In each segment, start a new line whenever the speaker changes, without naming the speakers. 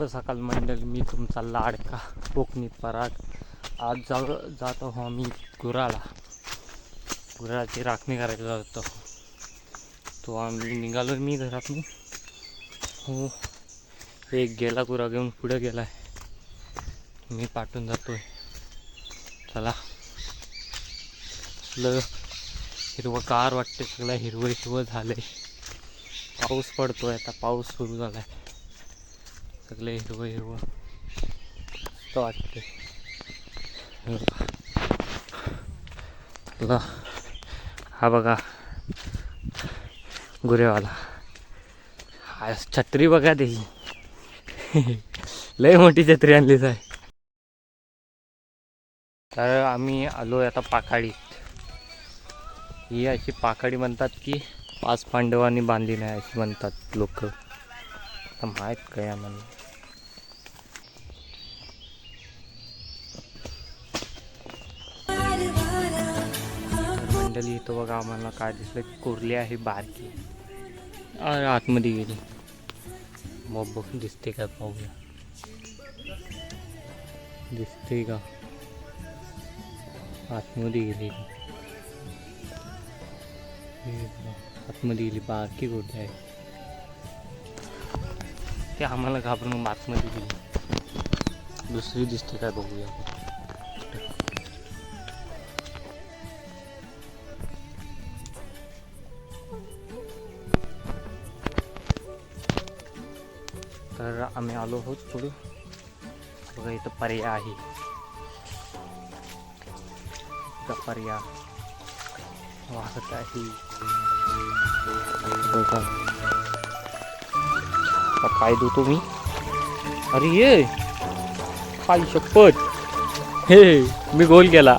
शुभ सकाळ मंडळ मी तुमचा लाडका कोकणी पराग. आज जा जात आहो आम्ही गुराला. गुराची राखणी करायला जातो. तो आम्ही निघालो मी घरातून. हो. एक गेला गुरा घेऊन पुढे आहे मी पाठवून आहे चला. आपलं हिरवं कार वाटते सगळं. हिरवं हिरवं झालं आहे पाऊस पडतो आहे आता. पाऊस सुरू झाला आहे सगळे हिरवं हिरवं वाटते हे बघा. हा गुरेवाला छत्री बघा त्याची लय मोठी छत्री आणलीच आहे तर आम्ही आलो आता पाखाडीत ही अशी पाखाडी म्हणतात की पाच पांडवांनी बांधली नाही अशी म्हणतात लोक. आता माहीत काय आम्हाला मंडळी इथं बघा आम्हाला काय दिसलं कुर्ली आहे बारकी. अरे आतमध्ये गेली. मग बघ दिसते का पाहूया दिसते का? आतमध्ये गेली. आतमध्ये गेली बारकी गोटी आहे. ते आम्हाला घाबरून आतमध्ये गेली. दुसरी दिसते काय बघूया. तर आम्ही आलो आहोत पुढे. बघा इथं पर्याय आहे. इथं पर्याय वाहत आहे. आता पाय धुतो मी अरे ये पाय शपथ. हे मी गोल केला.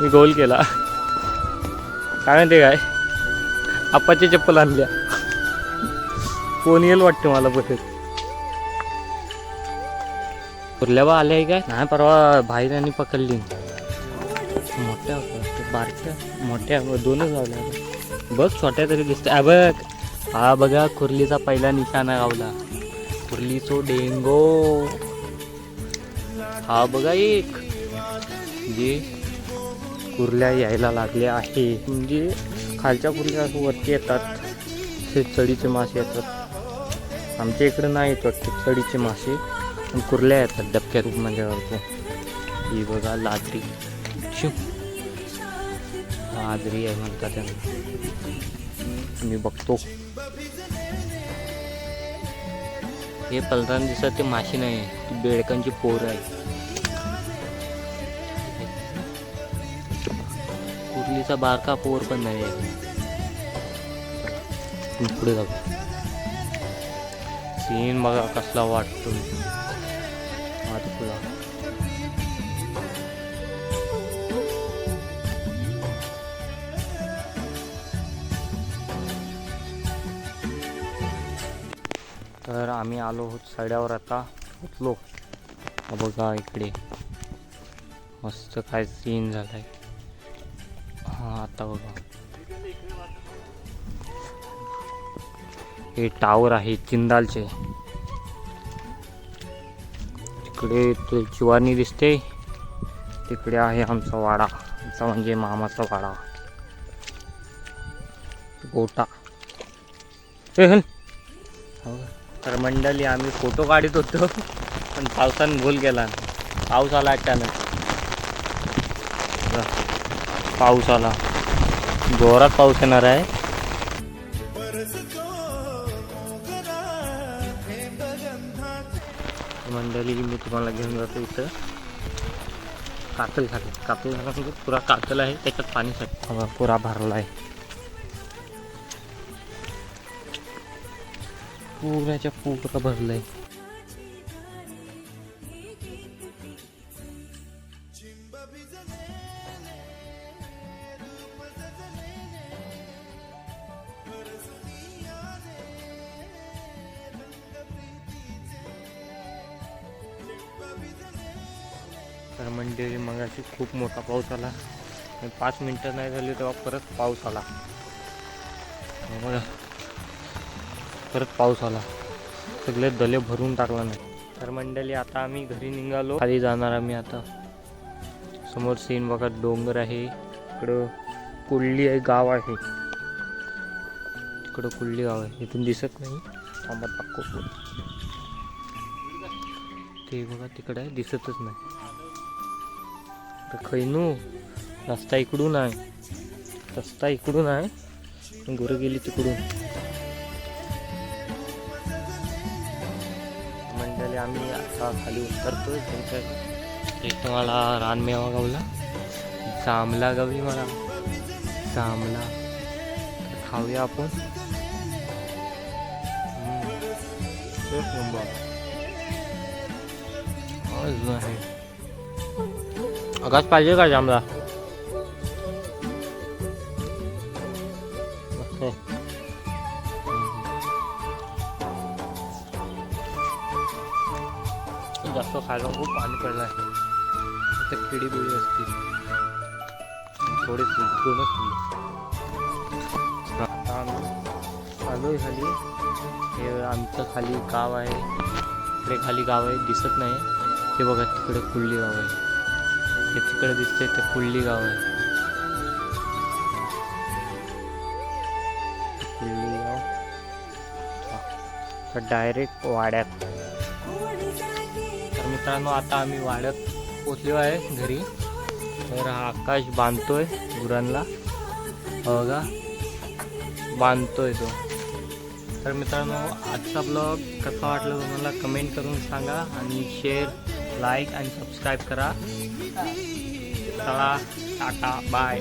मी गोल केला. काय म्हणते काय? आपाची चप्पल आणल्या. कोण येईल वाटते मला बसेल कुर्ल्या बा आल्या आहे काय? नाही परवा भाईरांनी पकडली. मोठ्या होत्या बारक्या मोठ्या दोनच गावल्या बघ छोट्या तरी दिसत्या. बघ. हा बघा कुर्लीचा पहिला निशाणा गावला. कुर्लीचो डेंगो. हा बघा एक. जे कुर्ल्या यायला लागल्या आहे म्हणजे खालच्या कुर्ल्या असं वरती येतात. ते चढीचे मासे येतात. आमच्या इकडे नाही येत वाटते चढीचे मासे. पण कुर्ल्या येतात डबक्या रूप म्हणजे वरतो ही बघा लादरी. शिव. आजरी आहे म्हणतात त्यांना. मी बघतो. हे पलताना दिसत ते माशी नाही ती बेडकांची पोर आहे कुर्लीचा बारका पोर पण नाही आहे. पुढे जाऊ. सीन बघा कसला वाटतो आता पुढे तर आम्ही आलो आहोत सड्यावर आता उठलो. बघा इकडे. मस्त काय सीन झालाय. हा आता बघा. हे टावर आहे चिंदालचे. तिकडे ते चिवारणी दिसते. तिकडे आहे आमचा वाडा. आमचा म्हणजे मामाचा वाडा. गोटा. हे हल. तर मंडळी आम्ही फोटो काढत होतो पण पावसानं भूल गेला पाऊस आला अचानक. पाऊस आला. जोरात पाऊस येणार आहे. मंडळी मी तुम्हाला घेऊन जातो इथं. कातल झालं. कातल झाला म्हणजे पुरा कातल आहे त्याच्यात पाणी साठ पुरा भरला आहे. पुऱ्याच्या पुरा भरलंय. तर मंदिर मगाशी खूप मोठा पाऊस आला. पाच मिनटं नाही झाली तेव्हा परत पाऊस आला. हे परत पाऊस आला. सगळे दले भरून टाकला नाही. तर मंडळी आता आम्ही घरी निघालो. खाली जाणार आम्ही आता. समोर सीन बघा डोंगर आहे. इकडं कुल्ली आहे गाव आहे. तिकडं कुल्ली गाव आहे. इथून दिसत नाही. थांबा दाखवतो. ते बघा तिकडे आहे. दिसतच नाही. खैनू रस्ता इकडून आहे. रस्ता इकडून आहे. गुरं गेली तिकडून. म्हणजे आम्ही असा खाली उतरतो त्यांच्या एक मला रानमेवा गावला. जांभला गावी मला जांभला. खाऊया आपण. एक नंबर. अजून आहे आकाश पाहिजे का जांभला? जास्त खायला खूप पाणी पडलं आहे. तर किडी बिडी असतील. थोडी दोनच आलो आता आम्ही खाली. हे आमचं खाली गाव आहे. इकडे खाली गाव आहे दिसत नाही. ते बघा तिकडे कुल्ली गाव आहे. हे तिकडे दिसतंय ते कुल्ली गाव आहे. कुल्ली गाव. डायरेक्ट वाड्यात. मित्रांनो आता आम्ही वाढत पोचलो आहे घरी. तर हा आकाश बांधतोय गुरांना. बघा बांधतोय तो. तर मित्रांनो आजचा ब्लॉग कसा वाटला तुम्हाला कमेंट करून सांगा आणि शेअर लाईक आणि सबस्क्राईब करा. चला टाटा बाय